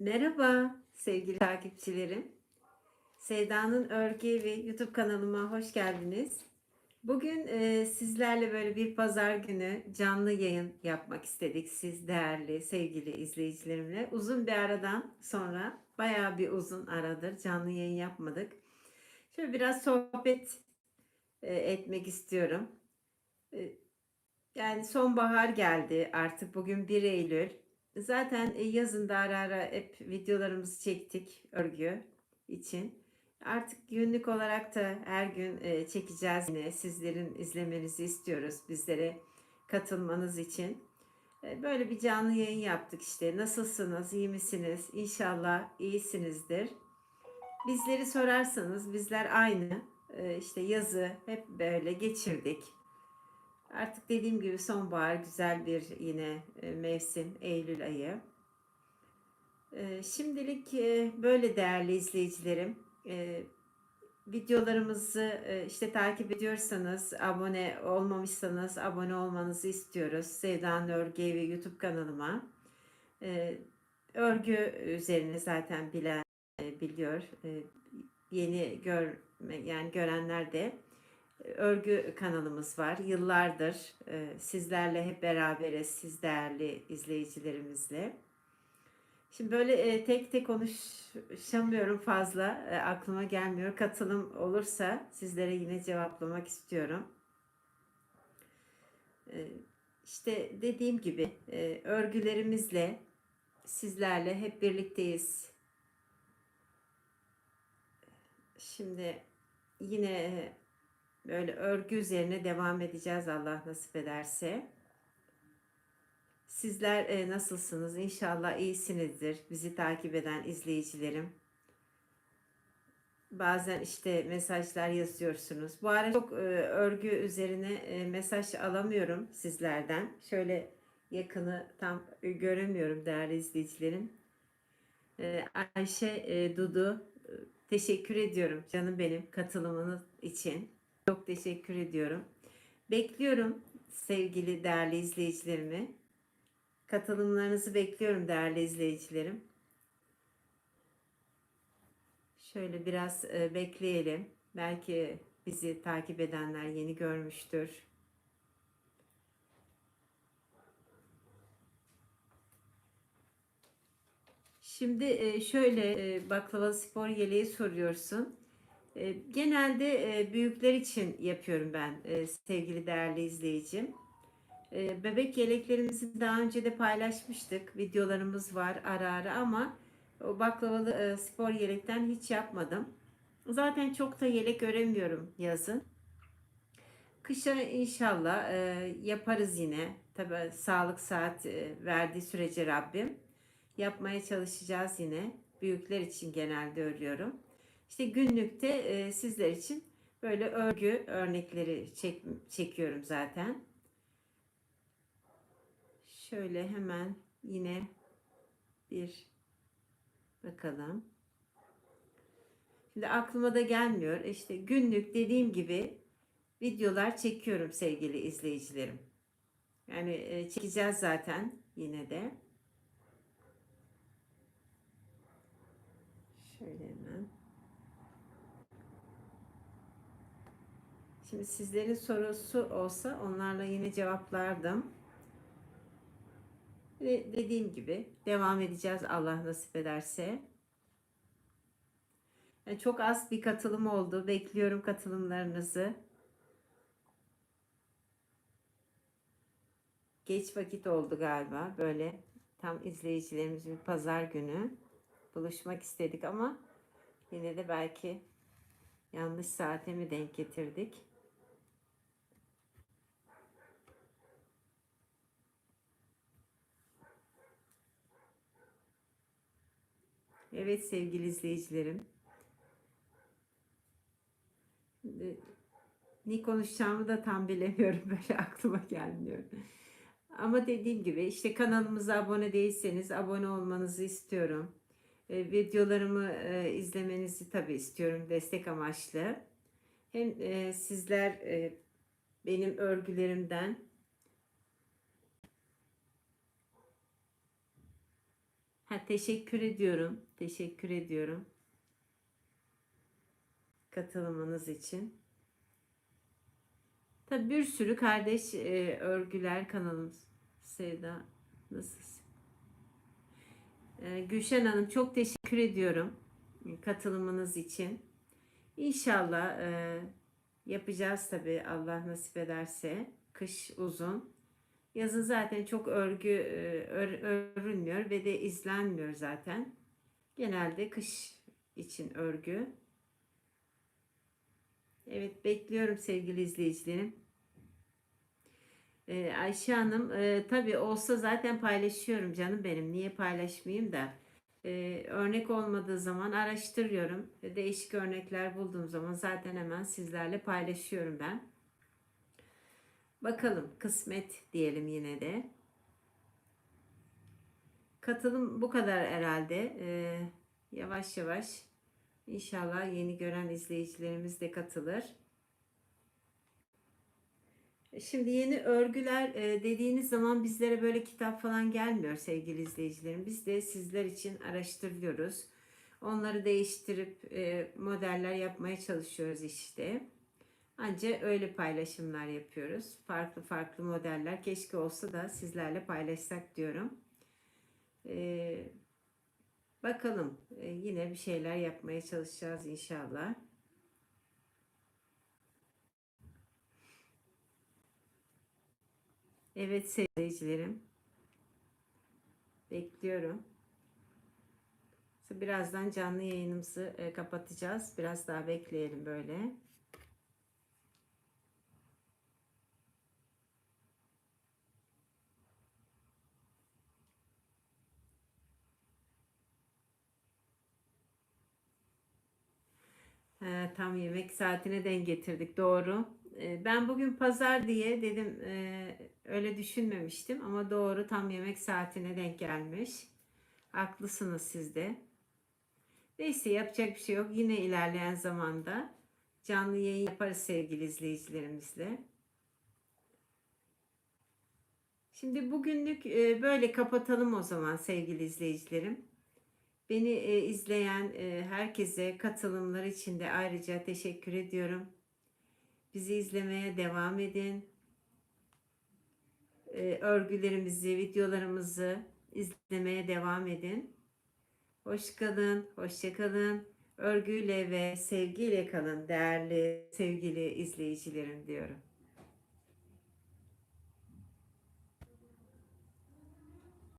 Merhaba sevgili takipçilerim. Sevda'nın Örgü ve YouTube kanalıma hoş geldiniz. Bugün e, sizlerle böyle bir pazar günü canlı yayın yapmak istedik. Siz değerli sevgili izleyicilerimle. Uzun bir aradan sonra bayağı bir uzun aradır canlı yayın yapmadık. Şöyle biraz sohbet e, etmek istiyorum. E, yani sonbahar geldi artık bugün 1 Eylül. Zaten e, yazın da ara ara hep videolarımızı çektik örgü için. Artık günlük olarak da her gün e, çekeceğiz yine. Sizlerin izlemenizi istiyoruz bizlere katılmanız için. E, Böyle bir canlı yayın yaptık işte. Nasılsınız, iyi misiniz? İnşallah iyisinizdir. Bizleri sorarsanız bizler aynı. İşte yazı hep böyle geçirdik. Artık dediğim gibi sonbahar güzel bir yine e, mevsim Eylül ayı. E, Şimdilik e, böyle değerli izleyicilerim. Videolarımızı işte takip ediyorsanız, abone olmamışsanız abone olmanızı istiyoruz. Sevda'nın Örgü ve YouTube kanalıma. Örgü üzerine zaten bilen biliyor. Yeni görme yani görenler de örgü kanalımız var. Yıllardır e, sizlerle hep beraberiz, siz değerli izleyicilerimizle. Şimdi böyle e, tek tek konuşamıyorum fazla, e, aklıma gelmiyor. Katılım olursa sizlere yine cevaplamak istiyorum. İşte dediğim gibi örgülerimizle sizlerle hep birlikteyiz. Şimdi yine Böyle örgü üzerine devam edeceğiz Allah nasip ederse. Sizler e, nasılsınız? İnşallah iyisinizdir. Bizi takip eden izleyicilerim. Bazen işte mesajlar yazıyorsunuz. Bu ara çok e, örgü üzerine e, mesaj alamıyorum sizlerden. Şöyle yakını tam göremiyorum değerli izleyicilerim. E, Ayşe e, Dudu e, teşekkür ediyorum canım benim katılımınız için. Çok teşekkür ediyorum. Bekliyorum sevgili değerli izleyicilerimi. Katılımlarınızı bekliyorum değerli izleyicilerim. Şöyle biraz e, bekleyelim. Belki bizi takip edenler yeni görmüştür. Şimdi e, şöyle e, baklava spor yeleği soruyorsun. E, genelde e, büyükler için yapıyorum ben e, sevgili değerli izleyicim. Bebek yeleklerimizi daha önce de paylaşmıştık. Videolarımız var ara ara ama o baklavalı spor yelekten hiç yapmadım. Zaten çok da yelek öremiyorum yazın. Kışa inşallah yaparız yine. Tabi sağlık saat verdiği sürece Rabbim. Yapmaya çalışacağız yine. Büyükler için genelde örüyorum. İşte günlükte e, sizler için böyle örgü örnekleri çek, çekiyorum zaten. Şöyle hemen yine bir bakalım. Şimdi aklıma da gelmiyor. İşte günlük dediğim gibi videolar çekiyorum sevgili izleyicilerim. Yani e, çekeceğiz zaten yine de. Şöyle hemen. Şimdi sizlerin sorusu olsa onlarla yine cevaplardım. Ve dediğim gibi devam edeceğiz Allah nasip ederse. Yani çok az bir katılım oldu. Bekliyorum katılımlarınızı. Geç vakit oldu galiba. Böyle tam izleyicilerimiz bir pazar günü buluşmak istedik ama yine de belki yanlış saate mi denk getirdik? Evet sevgili izleyicilerim. Ne konuşacağımı da tam bilemiyorum. Böyle aklıma gelmiyor. Ama dediğim gibi işte kanalımıza abone değilseniz abone olmanızı istiyorum. E, videolarımı e, izlemenizi tabii istiyorum destek amaçlı. Hem e, sizler e, benim örgülerimden Ha, teşekkür ediyorum. Teşekkür ediyorum. Katılımınız için. Tabii bir sürü kardeş e, örgüler kanalımız. Sevda nasılsın? E, Gülşen Hanım çok teşekkür ediyorum katılımınız için. İnşallah e, yapacağız tabii Allah nasip ederse. Kış uzun. Yazın zaten çok örgü e, ör- örülmüyor ve de izlenmiyor zaten. Genelde kış için örgü. Evet bekliyorum sevgili izleyicilerim. Ee, Ayşe Hanım e, tabii olsa zaten paylaşıyorum canım benim. Niye paylaşmayayım da. Ee, örnek olmadığı zaman araştırıyorum. Değişik örnekler bulduğum zaman zaten hemen sizlerle paylaşıyorum ben. Bakalım kısmet diyelim yine de. Katılım bu kadar herhalde. Ee, yavaş yavaş inşallah yeni gören izleyicilerimiz de katılır. Şimdi yeni örgüler e, dediğiniz zaman bizlere böyle kitap falan gelmiyor sevgili izleyicilerim. Biz de sizler için araştırıyoruz. Onları değiştirip e, modeller yapmaya çalışıyoruz işte. Anca öyle paylaşımlar yapıyoruz. Farklı farklı modeller keşke olsa da sizlerle paylaşsak diyorum. E, bakalım e, yine bir şeyler yapmaya çalışacağız inşallah. Evet seyircilerim. Bekliyorum. Birazdan canlı yayınımızı e, kapatacağız. Biraz daha bekleyelim böyle. He, tam yemek saatine denk getirdik. Doğru. E, ben bugün pazar diye dedim e, öyle düşünmemiştim ama doğru tam yemek saatine denk gelmiş. Haklısınız siz de. Neyse yapacak bir şey yok. Yine ilerleyen zamanda canlı yayın yaparız sevgili izleyicilerimizle. Şimdi bugünlük e, böyle kapatalım o zaman sevgili izleyicilerim. Beni e, izleyen e, herkese katılımlar için de ayrıca teşekkür ediyorum. Bizi izlemeye devam edin. E, örgülerimizi, videolarımızı izlemeye devam edin. Hoş kalın, hoşça kalın. Örgüyle ve sevgiyle kalın değerli sevgili izleyicilerim diyorum.